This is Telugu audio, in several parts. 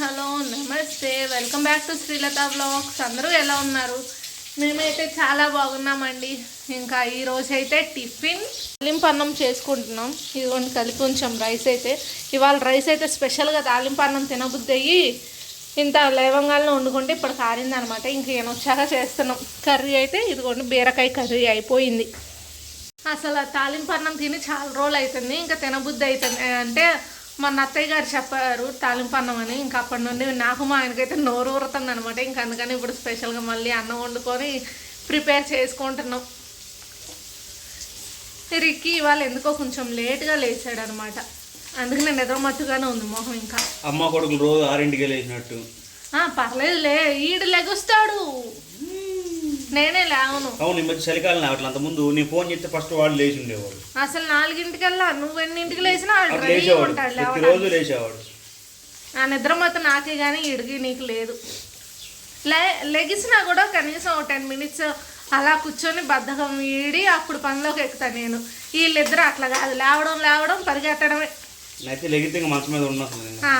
హలో నమస్తే. Welcome back to Srilatha blogs అందరూ ఎలా ఉన్నారు? మేమైతే చాలా బాగున్నామండి. ఇంకా ఈరోజు అయితే టిఫిన్ తాలింపన్నం చేసుకుంటున్నాం. ఇదిగోండి కలిపి ఉంచాం రైస్ అయితే. ఇవాళ రైస్ అయితే స్పెషల్గా తాలింపన్నం తినబుద్ధి అయ్యి ఇంత లేవంగాలను వండుకుంటే ఇప్పుడు కారింది అనమాట ఇంక నేను వచ్చాక చేస్తున్నాం. కర్రీ అయితే ఇదిగోండి బీరకాయ కర్రీ అయిపోయింది. అసలు తాలింపన్నం తిని చాలా రోజులు అవుతుంది ఇంకా తినబుద్ధి అవుతుంది అంటే మన అత్తయ్య గారు చెప్పారు తాలింపు అన్నం అని. ఇంకా అప్పటి నుండి నాకు మా ఆయనకైతే నోరు ఊరుతుంది అనమాట ఇంకా అందుకని ఇప్పుడు స్పెషల్గా మళ్ళీ అన్నం వండుకొని ప్రిపేర్ చేసుకుంటున్నాం. రిక్కి ఇవాళ ఎందుకో కొంచెం లేట్గా లేచాడు అనమాట అందుకు నేను ఎదురు మత్తుగానే ఉంది మొహం ఇంకా. అమ్మ కొడుకులు రోజు ఆరింటికి లేచినట్టు. ఆ, పర్లేదులే ఈడు లెగుస్తాడు. నేనే లేవను. అవును ఈ మధ్య చలికాలం అట్లా అంత ముందు నీ ఫోన్ చేస్తే ఫస్ట్ వాడు లేచి ఉండేవాడు అసలు నాలుగింటికల్లా? నువ్వు ఎన్నింటికి లేచినా వాడు అప్పుడు రెడీ లేచేవాడు. ఉంటాడు ప్రతి లేవడానికి. రోజు లేచేవాడు. ఆ నిద్ర మొత్తం నాకే కానీ ఇడిగి నీకు లేదు. లే లెగిసినా కూడా కనీసం ఒక టెన్ మినిట్స్ అలా కూర్చొని బద్ధకం వీడి అప్పుడు పనిలోకి ఎక్కుతాను నేను. వీళ్ళిద్దరు అట్లా కాదు. లేవడం లేవడం పరిగెత్తడమే. అయితే లెగితే ఇంకా మంచం మీద ఉన్న అసలు ఇంకా. ఆ,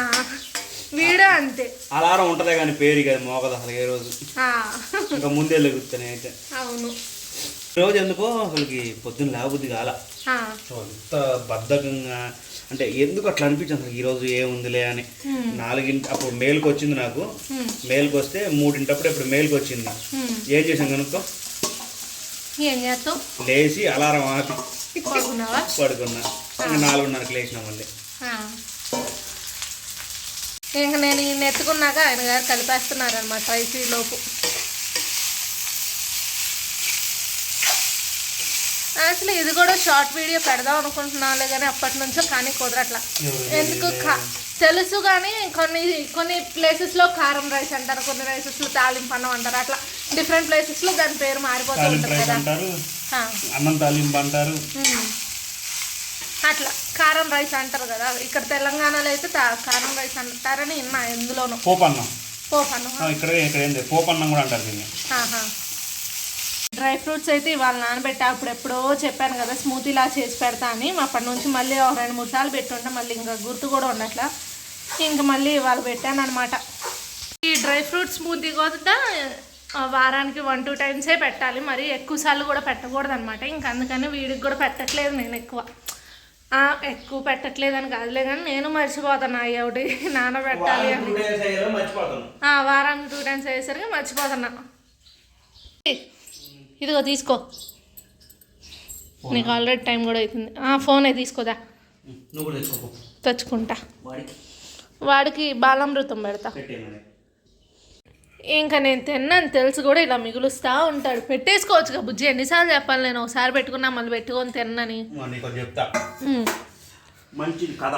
వీడు అంతే. అలారం ఉంటదే కానీ పేరు కదా మోగదు అసలు ఏ రోజు. ఇంకా ముందే లెగుతాను అయితే. అవును. రోజు ఎందుకో అసలుకి పొద్దున్న లేవబుద్ధి కాల. అంత బద్ధకంగా అంటే ఎందుకు అట్లా అనిపించింది అసలు ఈ రోజు ఏముందిలే అని. నాలుగింటి అప్పుడు మేలుకి వచ్చింది నాకు. మేలుకి వస్తే మూడింటప్పుడు ఇప్పుడు మేలుకి వచ్చింది. ఏం చేసాం కనుక్కో? ఏం చేస్తావు? లేచి అలారం ఆపి. పడుకున్నావా? పడుకున్నా. ఇంకా నాలుగున్నరకు లేచినా మళ్ళీ. ఆ. ఇంక నేను ఈయన ఎత్తుకున్నాక ఆయన గారు కలిపేస్తున్నారు అనమాట రైస్ ఈ లోపు. అసలు ఇది కూడా షార్ట్ వీడియో పెడదాం అనుకుంటున్నాలే కానీ అప్పటి నుంచో కానీ కుదరట్లా. ఎందుకు తెలుసు కానీ కొన్ని కొన్ని ప్లేసెస్లో కారం రైస్ అంటారు కొన్ని ప్లేసెస్లో తాలింపు అన్నం అంటారు అట్లా డిఫరెంట్ ప్లేసెస్లో దాని పేరు మారిపోతూ ఉంటుంది కదా. అన్నం తాలింపు అంటారు. అట్లా కారం రైస్ అంటారు కదా ఇక్కడ తెలంగాణలో అయితే కారం రైస్ అంటారని విన్నా ఎందులోనూ పోపన్నం. పోపన్నం. ఇక్కడ ఇక్కడ ఏంది పోపన్నం కూడా అంటారు దీన్ని. డ్రై ఫ్రూట్స్ అయితే ఇవాళ నానబెట్టా అప్పుడు ఎప్పుడో చెప్పాను కదా స్మూతీలా చేసి పెడతా అని. అప్పటి నుంచి మళ్ళీ ఒక రెండు మూడు సార్లు పెట్టుంటే మళ్ళీ ఇంకా గుర్తు కూడా ఉండట్లా. ఇంక మళ్ళీ ఇవాళ పెట్టాను అనమాట ఈ డ్రై ఫ్రూట్ స్మూతీ కూడా వారానికి వన్ టూ టైమ్సే పెట్టాలి. మరి ఎక్కువ సార్లు కూడా పెట్టకూడదు అనమాట ఇంక అందుకని వీడికి కూడా పెట్టట్లేదు నేను ఎక్కువ. ఎక్కువ పెట్టట్లేదని కాదులే కానీ నేను మర్చిపోతాను అయ్యి ఒకటి నానబెట్టాలి అని. మర్చిపోతాను. ఆ, వారానికి టూ టైమ్స్ అయ్యేసరికి మర్చిపోతున్నా ఇదిగో తీసుకో. నీకు ఆల్రెడీ టైం కూడా అవుతుంది ఆ, ఫోనే తీసుకోదా? తెచ్చుకుంటా. వాడికి. బాలామృతం పెడతా. ఇంకా నేను తిన్నాను తెలుసు కూడా ఇలా మిగులుస్తా ఉంటాడు. పెట్టేసుకోవచ్చుగా బుజ్జి. ఎన్నిసార్లు చెప్పాలి నేను? ఒకసారి పెట్టుకున్నా మళ్ళీ పెట్టుకొని తిన్నని. నీకు చెప్తా. మంచి కథ.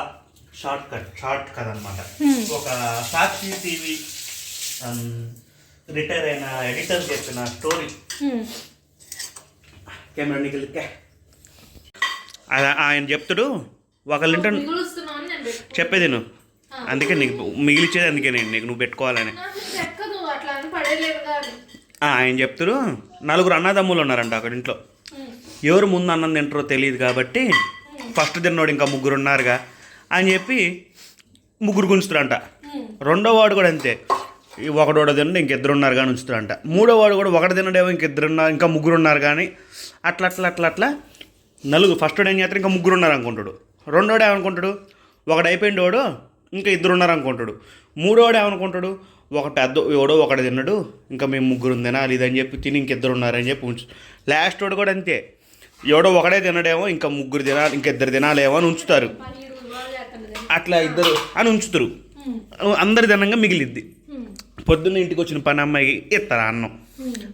షార్ట్ కట్ షార్ట్ కథ అనమాట. ఒక సాక్షి టీవీ రిటైర్ అయిన ఎడిటర్ చెప్పిన స్టోరీ. కెమెరా నిగిలికే ఆయన చెప్తాడు పెట్టు- చెప్పేది నువ్వు అందుకే నీకు మిగిలిచ్చేది అందుకే నేను నీకు నువ్వు పెట్టుకోవాలని నాకు ఇది ఎక్కదు అట్లా అని పడేయలేదు కానీ ఆ, ఆయన చెప్తారు నలుగురు అన్నదమ్ములు ఉన్నారంట అక్కడ ఇంట్లో. ఎవరు ముందు అన్నం తింటారో తెలియదు కాబట్టి ఫస్ట్ తిన్నోడు ఇంకా ముగ్గురు ఉన్నారుగా అని చెప్పి ముగ్గురు గుంచుతారంట రెండో వాడు కూడా అంతే. ఈ ఒకడోడ తినడు ఇంకిద్దరు ఉన్నారు కానీ ఉంచుతారంట. మూడో వాడు కూడా ఒకటి తినడేమో ఇంకిద్దరు ఉన్నారు ఇంకా ముగ్గురు ఉన్నారు కానీ అట్లా అట్లా అట్లా అట్లా నలుగురు ఫస్ట్ ఏం చేస్తారు? ఇంకా ముగ్గురు ఉన్నారు అనుకుంటాడు. రెండోడు ఏమనుకుంటాడు? ఒకడు అయిపోయిండోడు ఇంకా ఇద్దరు ఉన్నారు అనుకుంటాడు. మూడోడు ఏమనుకుంటాడు? ఒక పెద్ద ఎవడో ఒకడు తిన్నాడు ఇంకా మేము ముగ్గురు తినాలి ఇదని చెప్పి తిని ఇంకిద్దరు ఉన్నారని చెప్పి ఉంచు. లాస్ట్ వాడు కూడా అంతే. ఎవడో ఒకడే తినడేమో ఇంకా ముగ్గురు తినాలి ఇంకిద్దరు తినాలేమో అని ఉంచుతారు. అట్లా ఇద్దరు అని ఉంచుతారు. అందరి తినంగా మిగిలిద్ది. పొద్దున్న ఇంటికి వచ్చిన పని అమ్మాయికి ఇస్తారు అన్నం.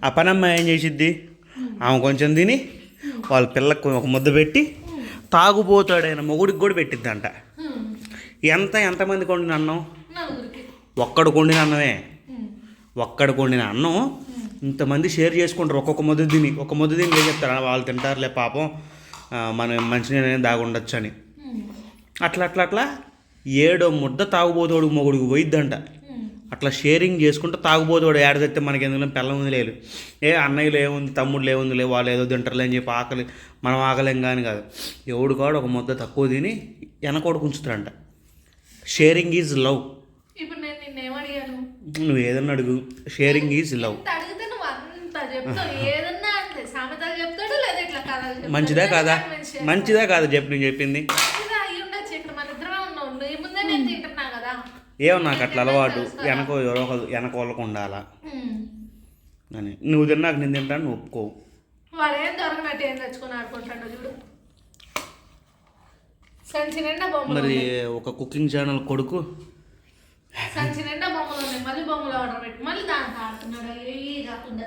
ఆ పని అమ్మాయి ఏం చేసిద్ది? ఆమె కొంచెం తిని వాళ్ళ పిల్లకు ఒక ముద్ద పెట్టి తాగుబోతాడైన మొగుడికి కూడా పెట్టిద్దంట. ఎంత ఎంతమందికి వండిన అన్నం? ఒక్కడు వండిన అన్నమే. ఒక్కడు వండిన అన్నం. ఇంతమంది షేర్ చేసుకుంటారు. ఒక్కొక్క ముద్ద తిని ఒక ముద్ద తిని చెప్తారు. వాళ్ళు తింటారులే పాపం. మనం మంచినీళ్ళనే దాగుండొచ్చు అని అట్లా అట్లా అట్లా ఏడో ముద్ద తాగుబోతోడు మొగుడికి పోయిద్దంట. అట్లా షేరింగ్ చేసుకుంటూ తాగుబోతోడు ఏడదైతే మనకి ఎందుకు పిల్ల ఉంది లేదు. ఏ అన్నయ్యలు ఏముంది తమ్ముళ్ళు ఏముంది లే వాళ్ళు ఏదో తింటారులే అని చెప్పి ఆకలి మనం ఆకలేం కానీ కాదు. ఎవడు కాడు ఒక ముద్ద తక్కువ తిని వెనకోడు ఉంచుతారంట షేరింగ్ ఈజ్ లవ్. నువ్వు ఏదన్నా అడుగు. Sharing is love. మంచిదా కాదా. మంచిదా కాదా చెప్పు నేను చెప్పింది? ఏమో నాకు అట్లా అలవాటు. వెనక ఎవరో ఒకరు వెనక వాళ్ళకు ఉండాలా. అని. నువ్వు తిన్నాక నేను తింటాను నువ్వు ఒప్పుకోవు మరి ఒక కుకింగ్ ఛానల్ కొడుకు సంచి నిండా బొమ్మలు ఉన్నాయి. మళ్ళీ బొమ్మలు ఆర్డర్ పెట్టి. మళ్ళీ దాంట్లో ఆడుతున్నాడు. ఏ కాకుండా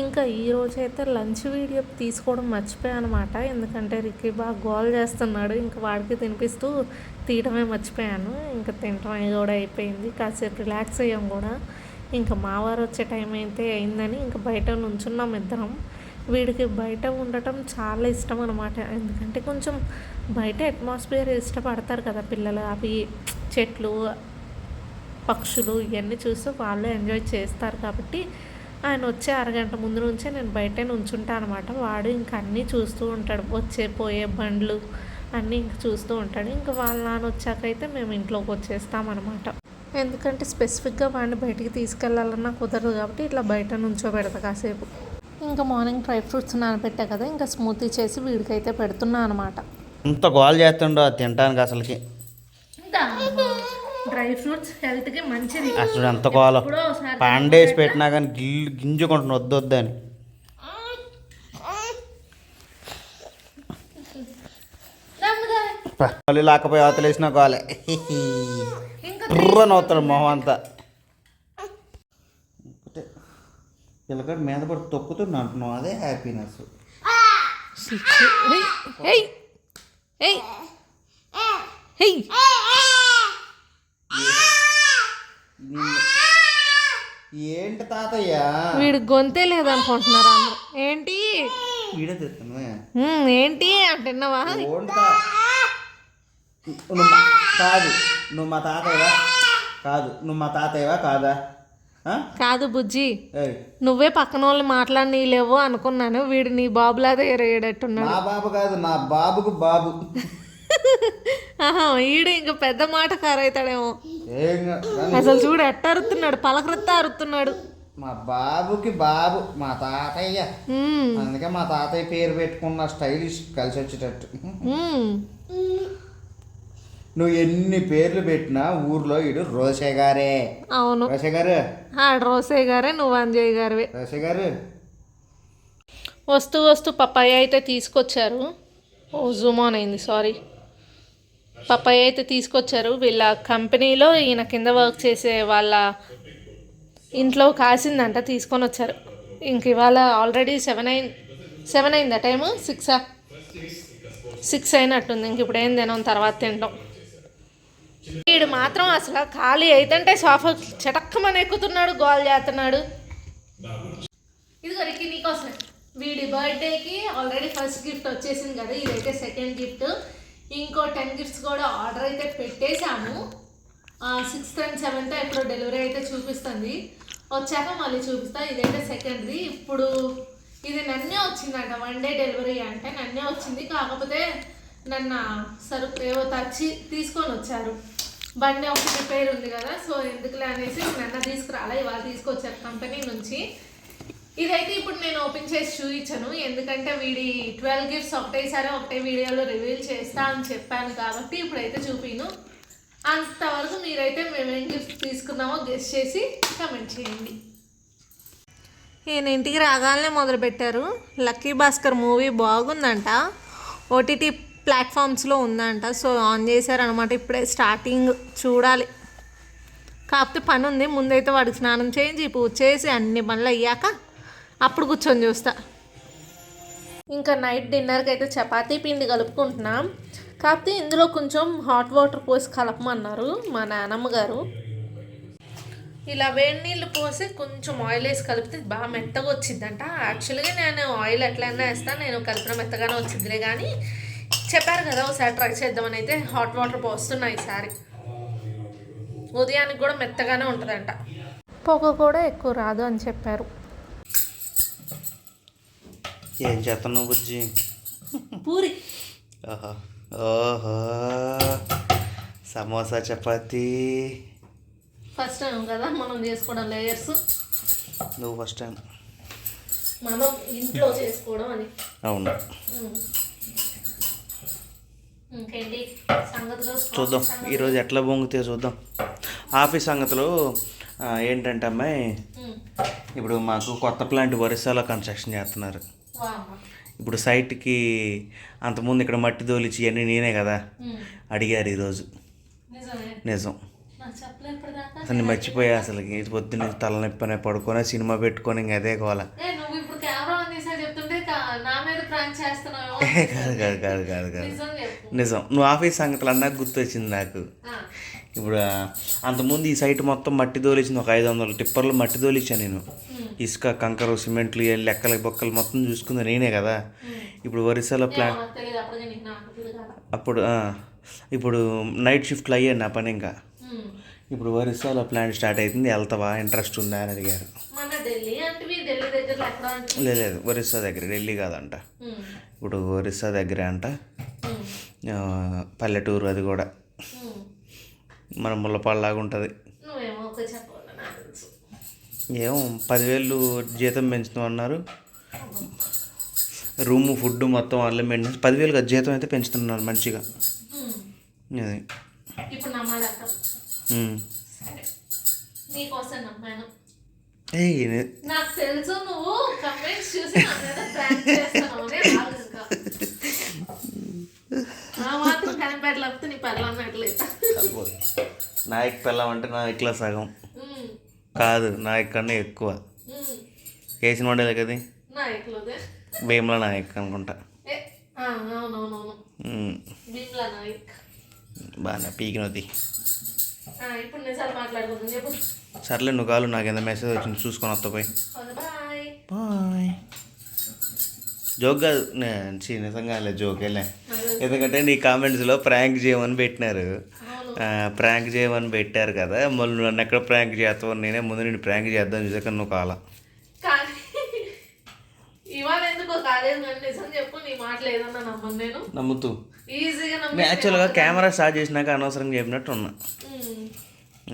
ఇంకా ఈ రోజు అయితే లంచ్ వీడియో తీసుకోవడం మర్చిపోయాను అనమాట ఎందుకంటే రిక్కీ బాగా గోల్ చేస్తున్నాడు. ఇంకా వాడికి తినిపిస్తూ తీయడమే మర్చిపోయాను. ఇంకా తినటం కూడా అయిపోయింది. కాసేపు రిలాక్స్ అయ్యాం కూడా. ఇంకా మావారు వచ్చే టైం అయితే అయిందని ఇంకా బయట నుంచున్నాం ఇద్దరం. వీడికి బయట ఉండటం చాలా ఇష్టం అనమాట ఎందుకంటే కొంచెం బయట అట్మాస్ఫియర్ ఇష్టపడతారు కదా పిల్లలు. అవి చెట్లు పక్షులు ఇవన్నీ చూస్తూ వాళ్ళు ఎంజాయ్ చేస్తారు కాబట్టి ఆయన వచ్చే అరగంట ముందు నుంచే నేను బయటే నుంచుంటాను అనమాట వాడు ఇంకా అన్నీ చూస్తూ ఉంటాడు. వచ్చే పోయే బండ్లు అన్నీ ఇంక చూస్తూ ఉంటాడు. ఇంకా వాళ్ళ నాన్న వచ్చాకైతే మేము ఇంట్లోకి వచ్చేస్తామన్నమాట ఎందుకంటే స్పెసిఫిక్గా వాడిని బయటికి తీసుకెళ్ళాలన్నా కుదరదు కాబట్టి ఇట్లా బయట నుంచో పెడతా కాసేపు. ఇంకా మార్నింగ్ డ్రై ఫ్రూట్స్ నానబెట్టా కదా ఇంకా స్మూతీ చేసి వీడికైతే పెడుతున్నా అనమాట అంత గోల్ చేస్తుండో అది తినడానికి అసలుకి. డ్రై ఫ్రూట్స్ హెల్త్కి మంచిది. అసలు ఎంత గోల. పాండేసి పెట్టినా కానీ గిల్లు గింజుకుంటున్నా వద్దు వద్దని లేకపోయి అవతలేసిన గోలే. అవుతాడు మొహం అంతా. పిల్లకాడు మీద పడి తొక్కుతున్నా అంటున్నావు. అదే హ్యాపీనెస్ ఏంటి తాతయ్య? వీడు గొంతే లేదనుకుంటున్నారు అందరూ. ఏంటి? వీడే తెస్తాను ఉమ్, ఏంటి అంటున్నావా? కాదు. నువ్వు మా తాతయ్యవా? కాదు. నువ్వు మా తాతయ్యవా? కాదా? కాదు బుజ్జి నువ్వే పక్కన వాళ్ళు మాట్లాడనీలేవో అనుకున్నాను. వీడు నీ బాబులాగా ఎరగేటట్టున్నాడు. నా బాబు కాదు నా బాబుకు బాబు. ఆహా ఈడు ఇంకా పెద్ద మాట కారైతాడేమో అసలు చూడు ఎట్ట అరుతున్నాడు పలకరెత్తా అరుతున్నాడు. మా బాబుకి బాబు మా తాతయ్య. అందుకే మా తాతయ్య పేరు పెట్టుకున్న స్టైలిష్ కలిసి వచ్చేటట్టు. నువ్వు ఎన్ని పేర్లు పెట్టినా ఊర్లో ఇడు రోసే గారే. అవును. రోసే గారు? ఆ రోసే గారే నువ్వు అంజయ్ గారివే. రోసే గారు? వస్తూ వస్తూ పప్పాయ అయితే తీసుకొచ్చారు. ఓ జూమ్ ఆన్ అయింది సారీ పప్పాయ అయితే తీసుకొచ్చారు. వీళ్ళ కంపెనీలో ఈయన కింద వర్క్ చేసే వాళ్ళ ఇంట్లో కాసిందంట తీసుకొని వచ్చారు. ఇంక ఇవాళ ఆల్రెడీ సెవెన్ అయి సెవెన్ అయిందా టైము? సిక్సా సిక్స్ అయినట్టుంది. ఇంక ఇప్పుడు ఏం తినాం? తర్వాత తింటాం. వీడు మాత్రం అసలు ఖాళీ అయితంటే సోఫా చటక్కమని ఎక్కుతున్నాడు గోల్ చేస్తున్నాడు. ఇదిగో రిక్కి నీకోసం. వీడి బర్త్డేకి ఆల్రెడీ ఫస్ట్ గిఫ్ట్ వచ్చేసింది కదా ఇదైతే సెకండ్ గిఫ్ట్ ఇంకో టెన్ గిఫ్ట్స్ కూడా ఆర్డర్ అయితే పెట్టేశాము సిక్స్త్ అండ్ సెవెంత్ ఎప్పుడో డెలివరీ అయితే చూపిస్తుంది. వచ్చాక మళ్ళీ చూపిస్తా ఇదైతే సెకండ్ది ఇప్పుడు ఇది నన్నే వచ్చిందంట వన్ డే డెలివరీ అంటే నన్నే వచ్చింది. కాకపోతే నన్ను సరుకు ఏవో తెచ్చి తీసుకొని వచ్చారు. బండి ఒకటి రిపేర్ ఉంది కదా సో ఎందుకులే అనేసి నన్న తీసుకురాలా ఇవాళ తీసుకొచ్చారు కంపెనీ నుంచి. ఇదైతే ఇప్పుడు నేను ఓపెన్ చేసి చూపించను ఎందుకంటే వీడి ట్వెల్వ్ గిఫ్ట్స్ ఒకటేసారి ఒకటే వీడియోలో రివీల్ చేస్తా అని చెప్పాను కాబట్టి ఇప్పుడైతే చూపిను. అంతవరకు మీరైతే మేమేం గిఫ్ట్ తీసుకున్నామో గెస్ట్ చేసి కమెంట్ చేయండి. ఈయన ఇంటికి రాగానే మొదలుపెట్టారు. లక్కీ భాస్కర్ మూవీ బాగుందంట. ఓటీటీ ప్లాట్ఫామ్స్లో ఉందంట. సో ఆన్ చేశారనమాట ఇప్పుడే స్టార్టింగ్ చూడాలి. కాకపోతే పని ఉంది ముందైతే వాడికి స్నానం చేయించి పూజ చేసి అన్ని పనులు అయ్యాక అప్పుడు కూర్చొని చూస్తా. ఇంకా నైట్ డిన్నర్కి అయితే చపాతీ పిండి కలుపుకుంటున్నాం. కాకపోతే ఇందులో కొంచెం హాట్ వాటర్ పోసి కలపమన్నారు మా నానమ్మ గారు ఇలా వేడి నీళ్ళు పోసి కొంచెం ఆయిల్ వేసి కలిపితే బాగా మెత్తగా వచ్చిందంట. యాక్చువల్గా నేను ఆయిల్ ఎట్లయినా వేస్తాను నేను కలిపిన మెత్తగానే వచ్చిందిలే కానీ చెప్పారు కదా ఒకసారి ట్రై చేద్దామని అయితే హాట్ వాటర్ పోస్తున్నా ఈసారి. ఉదయానికి కూడా మెత్తగానే ఉంటుందంట. పొగ కూడా ఎక్కువ రాదు అని చెప్పారు. ఏం చేస్తున్నావు బుజ్జి? పూరి. ఓహో ఓహో సమోసా చపాతి. ఫస్ట్ టైం కదా మనం చేసుకోవడం లేయర్స్ నువ్వు ఫస్ట్ టైం మనం ఇంట్లో చేసుకోవడం అని. అవును. చూద్దాం. ఈరోజు ఎట్లా పొంగితే చూద్దాం. ఆఫీస్ సంగతులు ఏంటంటే అమ్మాయి. ఇప్పుడు మాకు కొత్త ప్లాంట్ ఒరిస్సాలో కన్స్ట్రక్షన్ చేస్తున్నారు. ఇప్పుడు సైట్కి అంతకుముందు ఇక్కడ మట్టి దోలిచి ఇవన్నీ నేనే కదా. అడిగారు ఈరోజు. నిజం. అసలు మర్చిపోయా అసలు ఇది పొద్దున్న తలనొప్పి అని పడుకొని సినిమా పెట్టుకొని ఇంక అదే కోల ఏ నువ్వు ఇప్పుడు కెమెరా ఆన్ చేసా చెప్తుంటే కా- నా మీద ప్రాంక్ చేస్తున్నావు కాదు కాదు కాదు కాదు కాదు నిజం నువ్వు ఆఫీస్ సంగతులు అన్నాక గుర్తొచ్చింది నాకు. ఇప్పుడు అంతకుముందు ఈ సైట్ మొత్తం మట్టి దోలిచ్చింది ఒక ఐదు వందల టిప్పర్లు మట్టి దోలిచ్చాను నేను. ఇసుక కంకర సిమెంట్లు లెక్కల బొక్కలు మొత్తం చూసుకుంది నేనే కదా. ఇప్పుడు ఒరిస్సాలో ప్లాన్ అప్పుడు ఇప్పుడు నైట్ షిఫ్ట్లు అయ్యాను నా పని ఇంకా. ఇప్పుడు ఒరిస్సాలో ప్లాన్ స్టార్ట్ అవుతుంది వెళ్తావా? ఇంట్రెస్ట్ ఉందా? అని అడిగారు. లేదు లేదు. ఒరిస్సా దగ్గర ఢిల్లీ కాదంట. ఇప్పుడు ఒరిస్సా దగ్గరే అంట. పల్లెటూరు అది కూడా. మన ముళ్ళపాళ్ళలాగా ఉంటుంది. ఏమో పదివేలు జీతం పెంచుతాం అన్నారు. రూమ్ ఫుడ్ మొత్తం మెయింటెనెన్స్ పదివేలు కదా జీతం అయితే పెంచుతున్నారు మంచిగా. అది. నాకు తెలుసు నువ్వు. కమెంట్స్ చూసి. నాయక్ పిల్లం అంటే నా ఇట్లా సగం. కాదు నాయక్ కన్నా ఎక్కువ. వేసిన వండలే కదా భీమల నాయక్ అనుకుంటా. బాగా పీకినది. ఇప్పుడు చెప్పు. సర్లే నువ్వు కాలు నాకు ఎంత మెసేజ్ వచ్చింది చూసుకొని వస్తా పోయి. బాయ్. జోక్ కాదు నే- ఛీ, నిజంగా లేదు జోక్ వెళ్ళే ఎందుకంటే నీ కామెంట్స్లో ప్రాంక్ చేయమని పెట్టినారు. ప్రాంక్ చేయమని పెట్టారు కదా మళ్ళీ నన్ను ఎక్కడ ప్రాంక్ చేస్తావు నేనే ముందు నేను ప్రాంక్ చేద్దాం చూసాక నువ్వు కాల. నేను. నమ్ముతూ. నేను యాక్చువల్గా కెమెరా స్టార్ట్ చేసినాక అనవసరంగా చెప్పినట్టు ఉన్నా.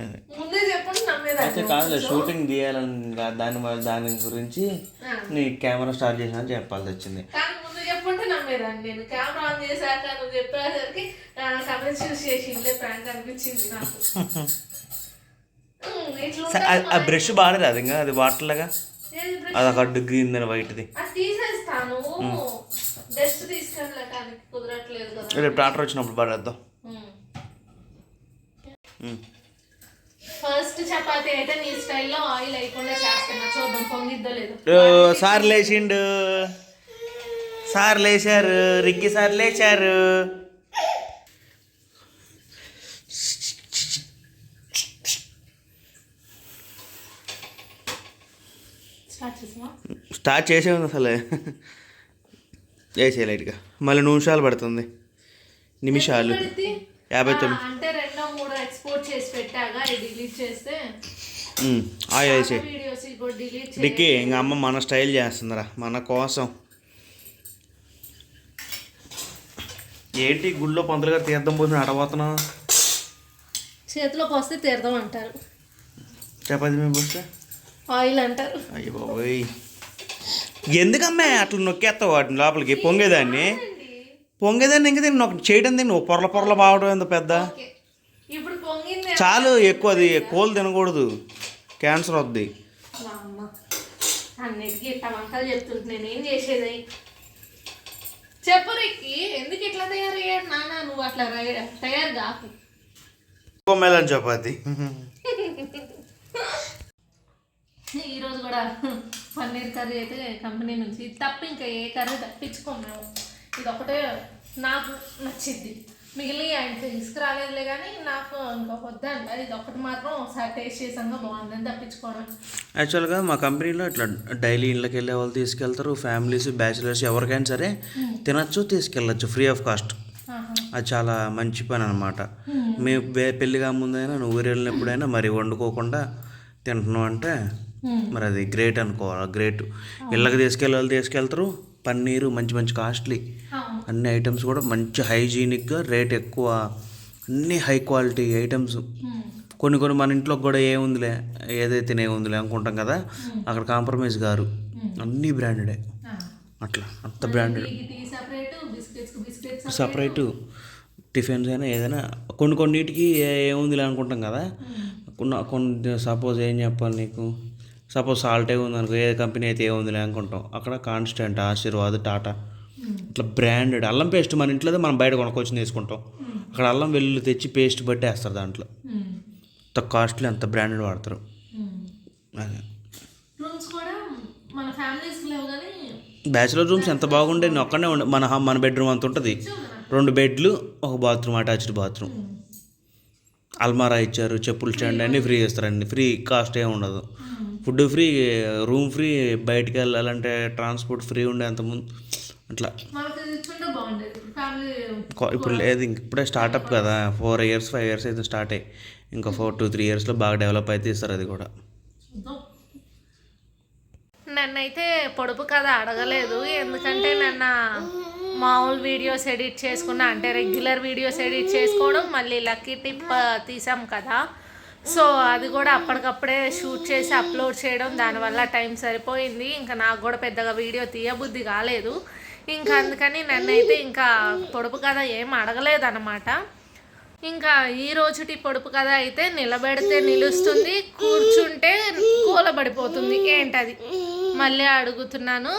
ముందే చెప్పండి నమ్మేదాన్ని. అయితే కాదులే షూటింగ్ తీయాలని దాని వల్ల- దాని గురించి. నీ కెమెరా స్టార్ట్ చేసినా చెప్పాల్సి వచ్చింది. కానీ ముందు చెప్పుంటే నమ్మేదాన్ని నేను. కెమెరా ఆన్ చేశాక నువ్వు చెప్పేసరికి కమెంట్స్ చూసి చేసి ఇంట్లో ప్రాంక్ అనిపించింది నాకు. ఉమ్, ఇట్లా స- ఆ- బ్రష్ బాగాలేదు అది ఇంకా? అది వాటర్లాగా ఏది బ్రష్? అది ఒక అడ్డు గ్రీన్ అని వైట్ది అది తీసేస్తాను. డస్ట్ తీసుకెళ్ళటానికి కుదరట్లేదు కదా. రేపు ట్రాక్టర్ వచ్చినప్పుడు పడేద్దాం. ఫస్ట్ చపాతీ అయితే నీ స్టైల్లో ఆయిల్ చేస్తున్నా. చూద్దాం పొంగిద్దో లేదో. సార్ లేచిండు. సార్ లేచారు. రిక్కి సార్ లేచారు. స్టార్ట్ చేసే ఉంది అసలు వేసే లైట్గా. మళ్ళీ నిమిషాలు పడుతుంది. నిమిషాలు? యాభై తొమ్మిది అంటే రెండో మూడో ఎక్స్పోర్ట్ చేసి పెట్టాగా డిలీట్ చేస్తే వేసే వీడియోస్ ఇప్పుడు డిలీట్ రిక్కి ఇంక అమ్మ మన స్టైల్ చేస్తుందిరా మన కోసం. ఏంటి గుళ్ళో పంతులు గారు తీర్థం పోసిన అడబోతున్నావు చేతిలోకి వస్తే తీర్థం అంటారు. చపాతి మేము పోస్తే? ఆయిల్ అంటారు. అయ్య బాబోయ్. ఎందుకమ్మా అట్లా నొక్కేస్తావు వాటిని లోపలికి? పొంగేదాన్ని? పొంగేదాన్ని ఇంకా దీన్ని చేయడం దీన్ని పొరల పొరల బావడం ఎంత పెద్ద? చాలు ఎక్కువ అది కోళ్ళు తినకూడదు. క్యాన్సర్ వద్ది. అన్నిటికీ వంటలు చెప్తుంటే నేనేం చేసేది? చెప్పు రిక్కి ఎందుకు ఇట్లా తయారయ్యాడు నాన్న నువ్వు అట్లా తయారు కాకు. మెలన్ చపాతి. ఈరోజు కూడా పన్నీర్ కర్రీ అయితే కంపెనీ నుంచి తప్ప ఇంకా ఏ కర్రీ తప్పించుకోము మేము. ఇది ఒకటే నాకు నచ్చింది మిగిలిన ఆయన తీసుకురాలేదులే కానీ నాకు ఇంకొక వద్దంట ఇది ఒకటి మాత్రం ఒకసారి టేస్ట్ చేసాక బాగుందని తప్పించుకోవడం. యాక్చువల్గా మా కంపెనీలో ఇట్లా డైలీ ఇళ్ళకి వెళ్ళే వాళ్ళు తీసుకెళ్తారు ఫ్యామిలీస్ బ్యాచిలర్స్ ఎవరికైనా సరే తినచ్చు తీసుకెళ్ళచ్చు ఫ్రీ ఆఫ్ కాస్ట్. అది చాలా మంచి పని అనమాట మేము పెళ్ళిగా ముందైనా నువ్వు ఊరు వెళ్ళినప్పుడైనా మరి వండుకోకుండా తింటున్నావు అంటే మరి అది గ్రేట్ అనుకోవాలి గ్రేట్. ఇళ్ళకి తీసుకెళ్ళి వాళ్ళు తీసుకెళ్తారు పన్నీరు మంచి మంచి కాస్ట్లీ. అన్ని ఐటమ్స్ కూడా మంచి హైజీనిక్గా రేట్ ఎక్కువ అన్ని హై క్వాలిటీ ఐటమ్స్. కొన్ని కొన్ని మన ఇంట్లో కూడా ఏముందిలే ఏదైతే ఏముందిలే అనుకుంటాం కదా అక్కడ కాంప్రమైజ్ గారు. అన్నీ బ్రాండెడే. అట్లా అంత బ్రాండెడ్. సపరేట్ టిఫిన్స్ అయినా ఏదైనా కొన్ని కొన్నిటికి ఏముందిలే అనుకుంటాం కదా. కొన్ని కొన్ని సపోజ్ ఏం చెప్పాలి నీకు? సపోజ్ సాల్ట్ ఉందనుకో ఏ కంపెనీ అయితే ఏముందిలే అనుకుంటాం. అక్కడ కాన్స్టెంట్ ఆశీర్వాద్ టాటా. ఇట్లా బ్రాండెడ్ అల్లం పేస్ట్ మన ఇంట్లో మనం బయట కొనుక్కొచ్చి తీసుకుంటాం. అక్కడ అల్లం వెల్లుల్లి తెచ్చి పేస్ట్ బట్టి వేస్తారు దాంట్లో. అంత కాస్ట్లీ అంత బ్రాండెడ్ వాడతారు. అదే. బ్యాచిలర్ రూమ్స్ ఎంత బాగుండే నేను ఒక్కనే ఉండే. మన మన బెడ్రూమ్ అంత ఉంటుంది. రెండు బెడ్లు ఒక బాత్రూమ్ అటాచ్డ్ బాత్రూమ్ అల్మారా ఇచ్చారు చెప్పులు స్టాండ్ అన్నీ ఫ్రీ ఇస్తారండి ఫ్రీ కాస్ట్ ఏమి ఉండదు. ఫుడ్ ఫ్రీ రూమ్ ఫ్రీ బయటికి వెళ్ళాలంటే ట్రాన్స్పోర్ట్ ఫ్రీ ఉండే అంత ముందు. అట్లా. ఇప్పుడు లేదు ఇంక ఇప్పుడే స్టార్ట్అప్ కదా. ఫోర్ ఇయర్స్ ఫైవ్ ఇయర్స్ అయితే స్టార్ట్ అయ్యి ఇంకా ఫోర్ టూ త్రీ ఇయర్స్లో బాగా డెవలప్ అయితే ఇస్తారు అది కూడా. నన్నైతే పొడుపు కథ అడగలేదు. ఎందుకంటే నన్న మామూలు వీడియోస్ ఎడిట్ చేసుకున్నా అంటే రెగ్యులర్ వీడియోస్ ఎడిట్ చేసుకోవడం మళ్ళీ లక్కీ టిప్ తీసాం కదా. సో అది కూడా అప్పటికప్పుడే షూట్ చేసి అప్లోడ్ చేయడం దానివల్ల టైం సరిపోయింది. ఇంకా నాకు కూడా పెద్దగా వీడియో తీయబుద్ధి కాలేదు. ఇంకా అందుకని నన్నైతే ఇంకా పొడుపు కథ ఏం అడగలేదన్నమాట. ఇంకా ఈ రోజుటి పొడుపు కథ అయితే నిలబెడితే నిలుస్తుంది కూర్చుంటే కూలబడిపోతుంది. ఏంటది? మళ్ళీ అడుగుతున్నాను.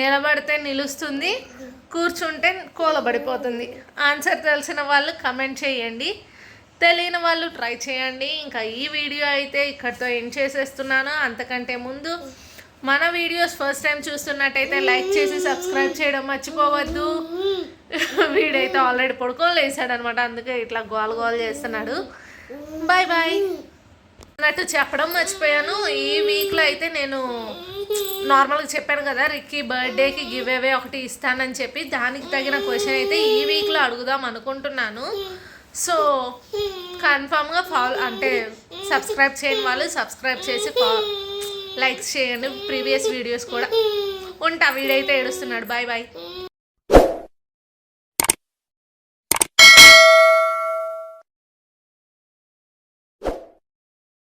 నిలబడితే నిలుస్తుంది కూర్చుంటే కూలబడిపోతుంది. ఆన్సర్ తెలిసిన వాళ్ళు కమెంట్ చేయండి. తెలియని వాళ్ళు ట్రై చేయండి. ఇంకా ఈ వీడియో అయితే ఇక్కడితో ఎండ్ చేసేస్తున్నాను. అంతకంటే ముందు మన వీడియోస్ ఫస్ట్ టైం చూస్తున్నట్టయితే లైక్ చేసి సబ్స్క్రైబ్ చేయడం మర్చిపోవద్దు. వీడైతే ఆల్రెడీ పడుకోలేసాడు అనమాట అందుకే ఇట్లా గోల గోల్ చేస్తున్నాడు. బాయ్ బాయ్ అన్నట్టు చెప్పడం మర్చిపోయాను. ఈ వీక్లో అయితే నేను నార్మల్గా చెప్పాను కదా రిక్కీ బర్త్డేకి గివ్ అవే ఒకటి ఇస్తానని చెప్పి దానికి తగిన క్వశ్చన్ అయితే ఈ వీక్లో అడుగుదాం అనుకుంటున్నాను. సో కన్ఫామ్గా ఫాలో అంటే సబ్స్క్రైబ్ చేయని వాళ్ళు సబ్స్క్రైబ్ చేసి ఫా లైక్స్ చేయండి ప్రీవియస్ వీడియోస్ కూడా. ఉంటా వీడైతే ఏడుస్తున్నాడు. Bye bye.